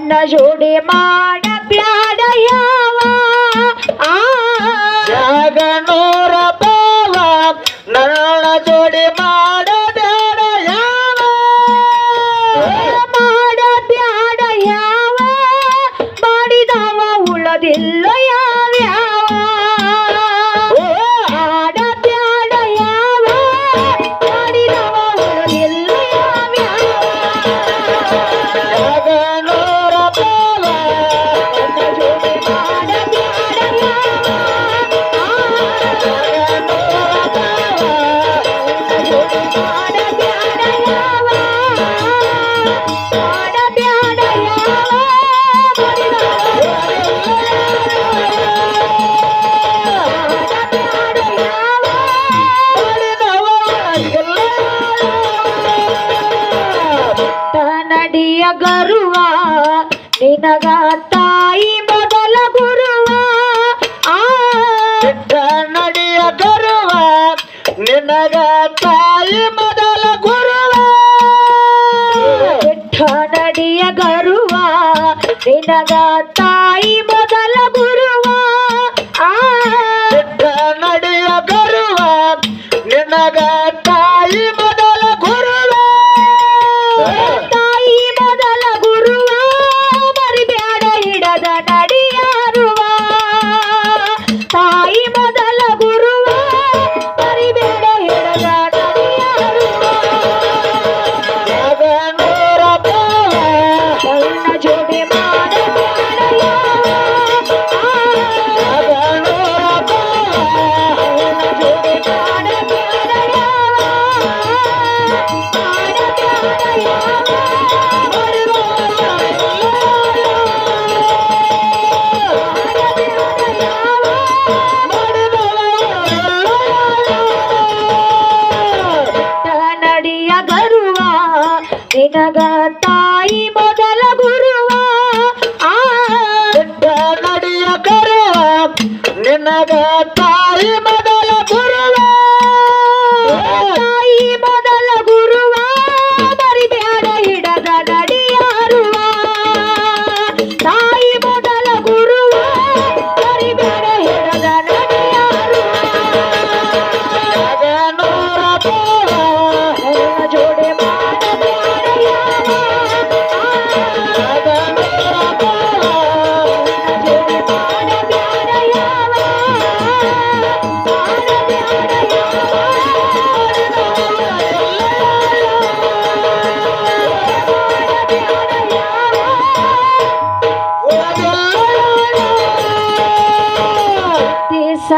ನನ್ನ ಜೋಡಿ ಮಾಡಬ್ಯಾಡಯ್ಯ ಗರುವ, ನಿನಗ ತಾಯಿ ಮೊದಲ ಗುರುವ. ಕನ್ನಡಿಯ ಗರುವ, ನಿನಗ ತಾಯಿ ಮೊದಲ ಗುರುವ. ಕನ್ನಡಿಯ ಗರುವ, ನಿನಗ ತಾಯಿ ಮೊದಲ ಗುರು ನಿನಗ ತಾಯಿ ಮೊದಲ ಗುರುವ ಆ ನಡೆಯ ಕರುವ ನಿನಗ ತಾಯಿ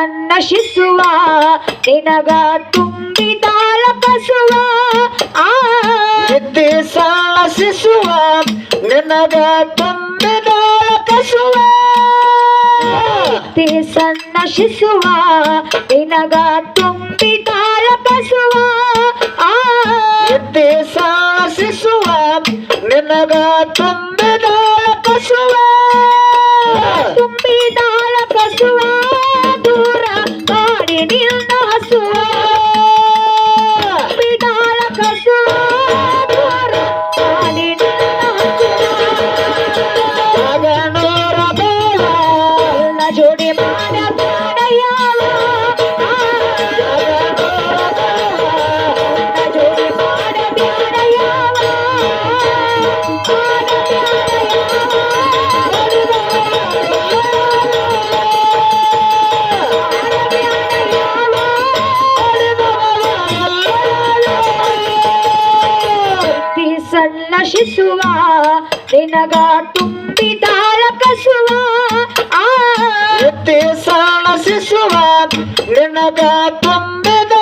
ಸನ್ನಶಿಸುವ ನಿನಗ ತುಂಬಿದ ಲಪಸುವ ಆ ಸಲ್ಲಿಸುವ ನಿನಗ ತುಂಬಿದ ಲಪಸುವ ಸನ್ನಶಿಸುವ ನಿನಗ ತುಂಬಿದ ಲಪಸುವ ಆ ಸಲ್ಲಿಸುವ ನಿನಗ ತುಂಬಿದ ಲಪಸುವ ಸಣ್ಣ ಶಿಸುವ ನಿನಗ ತುಂಬಿದಾರ ಕಸುವ ಎತ್ತಿ ಸಾಣ ಶಿಶುವ ಗಿಣಗ ತುಂಬಿದ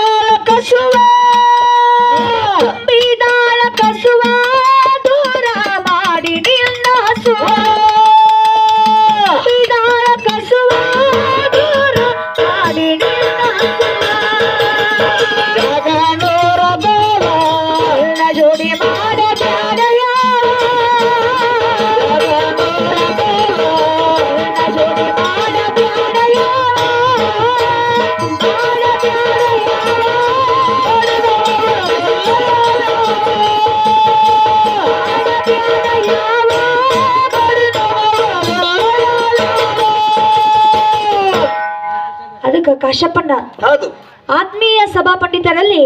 ಅದಕ್ಕೆ ಕಾಶಪ್ಪಣ್ಣ ಹೌದು. ಆತ್ಮೀಯ ಸಭಾ ಪಂಡಿತರಲ್ಲಿ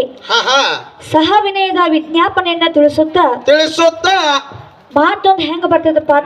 ಸಹ ವಿನಯದ ವಿಜ್ಞಾಪನೆಯನ್ನ ತಿಳಿಸುತ್ತಾ ತಿಳಿಸುತ್ತ ಮಾತೊಂದು ಹೆಂಗ ಬರ್ತದಪ್ಪ ಅಂತ